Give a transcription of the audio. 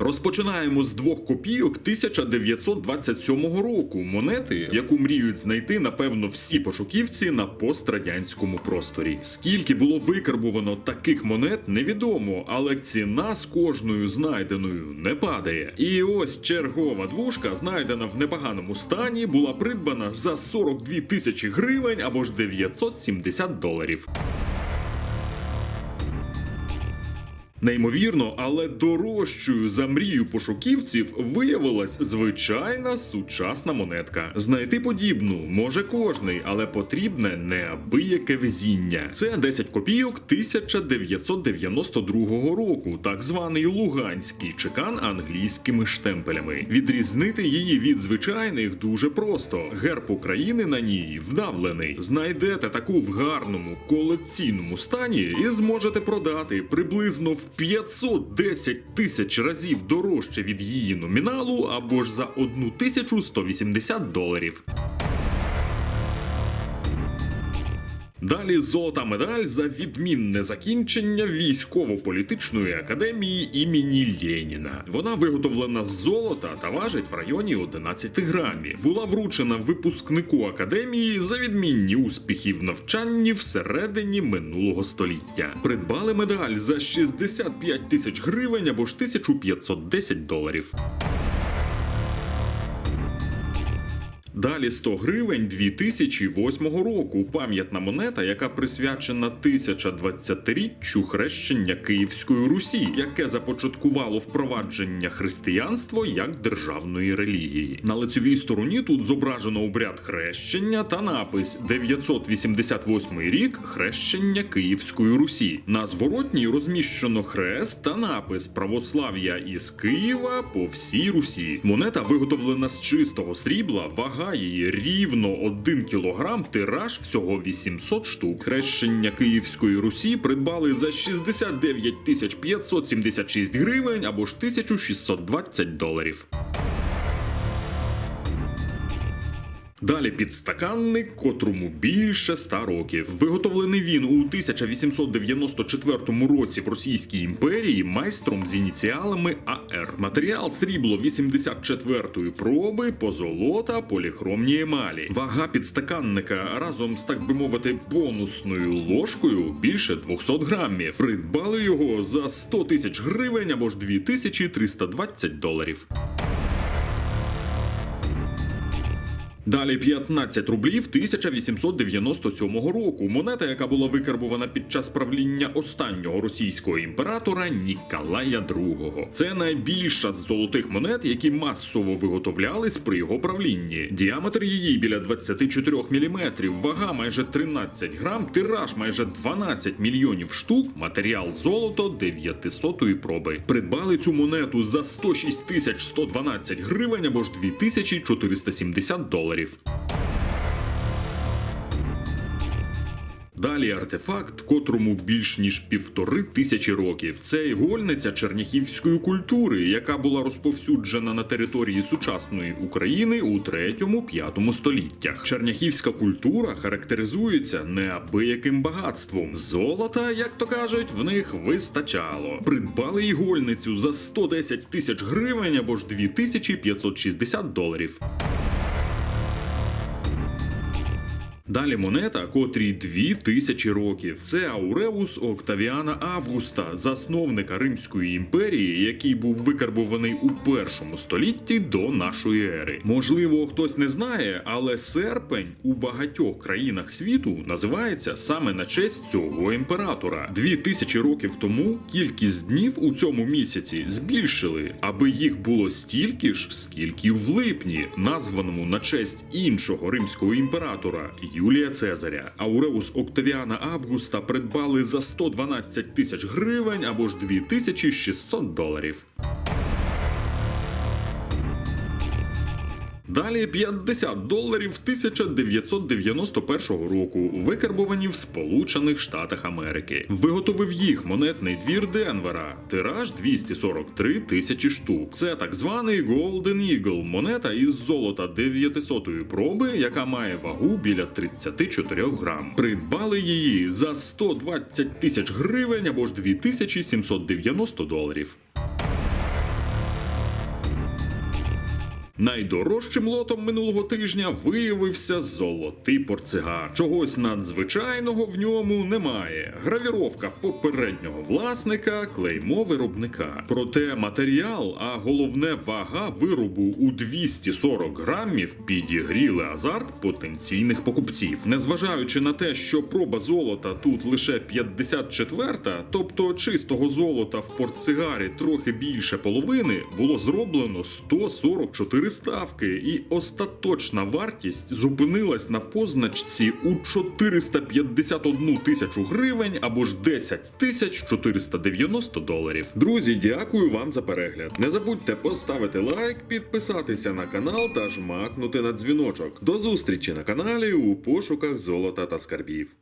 Розпочинаємо з двох копійок 1927 року. Монети, яку мріють знайти, напевно, всі пошуківці на пострадянському просторі. Скільки було викарбувано таких монет, невідомо, але ціна з кожною знайденою не падає. І ось чергова двушка, знайдена в непоганому стані, була придбана за 42 тисячі гривень або ж 970 доларів. Неймовірно, але дорожчою за мрію пошуківців виявилась звичайна сучасна монетка. Знайти подібну може кожний, але потрібне неабияке везіння. Це 10 копійок 1992 року, так званий луганський чекан англійськими штемпелями. Відрізнити її від звичайних дуже просто. Герб України на ній вдавлений. Знайдете таку в гарному колекційному стані і зможете продати приблизно в 510 тисяч разів дорожче від її номіналу або ж за 1180 доларів. Далі золота медаль за відмінне закінчення військово-політичної академії імені Леніна. Вона виготовлена з золота та важить в районі 11 грамів. Була вручена випускнику академії за відмінні успіхи в навчанні всередині минулого століття. Придбали медаль за 65 тисяч гривень або ж 1510 доларів. Далі 100 гривень 2008 року. Пам'ятна монета, яка присвячена 1020-річчю хрещення Київської Русі, яке започаткувало впровадження християнства як державної релігії. На лицевій стороні тут зображено обряд хрещення та напис 988 рік хрещення Київської Русі. На зворотній розміщено хрест та напис православ'я із Києва по всій Русі. Монета виготовлена з чистого срібла, вага її рівно 1 кілограм, тираж всього 800 штук. Хрещення Київської Русі придбали за 69 тисяч 576 гривень або ж 1620 доларів. Далі підстаканник, котрому більше 100 років. Виготовлений він у 1894 році в Російській імперії майстром з ініціалами АР. Матеріал срібло 84-ї проби, позолота, поліхромні емалі. Вага підстаканника разом з так би мовити бонусною ложкою більше 200 грамів. Придбали його за 100 тисяч гривень або ж 2320 доларів. Далі 15 рублів 1897 року. Монета, яка була викарбувана під час правління останнього російського імператора Ніколая II. Це найбільша з золотих монет, які масово виготовлялись при його правлінні. Діаметр її біля 24 мм, вага майже 13 грам, тираж майже 12 мільйонів штук, матеріал золото 900 проби. Придбали цю монету за 106 тисяч 112 гривень або ж 2470 доларів. Далі артефакт, котрому більш ніж півтори тисячі років. Це ігольниця черняхівської культури, яка була розповсюджена на території сучасної України у 3-5 століттях. Черняхівська культура характеризується неабияким багатством. Золота, як то кажуть, в них вистачало. Придбали ігольницю за 110 тисяч гривень або ж 2560 доларів. Далі монета, котрій дві тисячі років. Це Ауреус Октавіана Августа, засновника Римської імперії, який був викарбований у першому столітті до нашої ери. Можливо, хтось не знає, але серпень у багатьох країнах світу називається саме на честь цього імператора. Дві тисячі років тому кількість днів у цьому місяці збільшили, аби їх було стільки ж, скільки в липні, названому на честь іншого римського імператора Юлія Цезаря. Ауреус Октавіана Августа придбали за 112 тисяч гривень або ж 2600 доларів. Далі 50 доларів 1991 року, викарбовані в Сполучених Штатах Америки. Виготовив їх монетний двір Денвера. Тираж 243 тисячі штук. Це так званий Golden Eagle, монета із золота 900-ї проби, яка має вагу біля 34 грам. Придбали її за 120 тисяч гривень або ж 2790 доларів. Найдорожчим лотом минулого тижня виявився золотий портсигар. Чогось надзвичайного в ньому немає. Гравіровка попереднього власника, клеймо виробника. Проте матеріал, а головне вага виробу у 240 грамів підігріли азарт потенційних покупців. Незважаючи на те, що проба золота тут лише 54-та, тобто чистого золота в портсигарі трохи більше половини, було зроблено 144 ставки, і остаточна вартість зупинилась на позначці у 451 тисячу гривень або ж 10 тисяч 490 доларів. Друзі, дякую вам за перегляд. Не забудьте поставити лайк, підписатися на канал та жмакнути на дзвіночок. До зустрічі на каналі у пошуках золота та скарбів.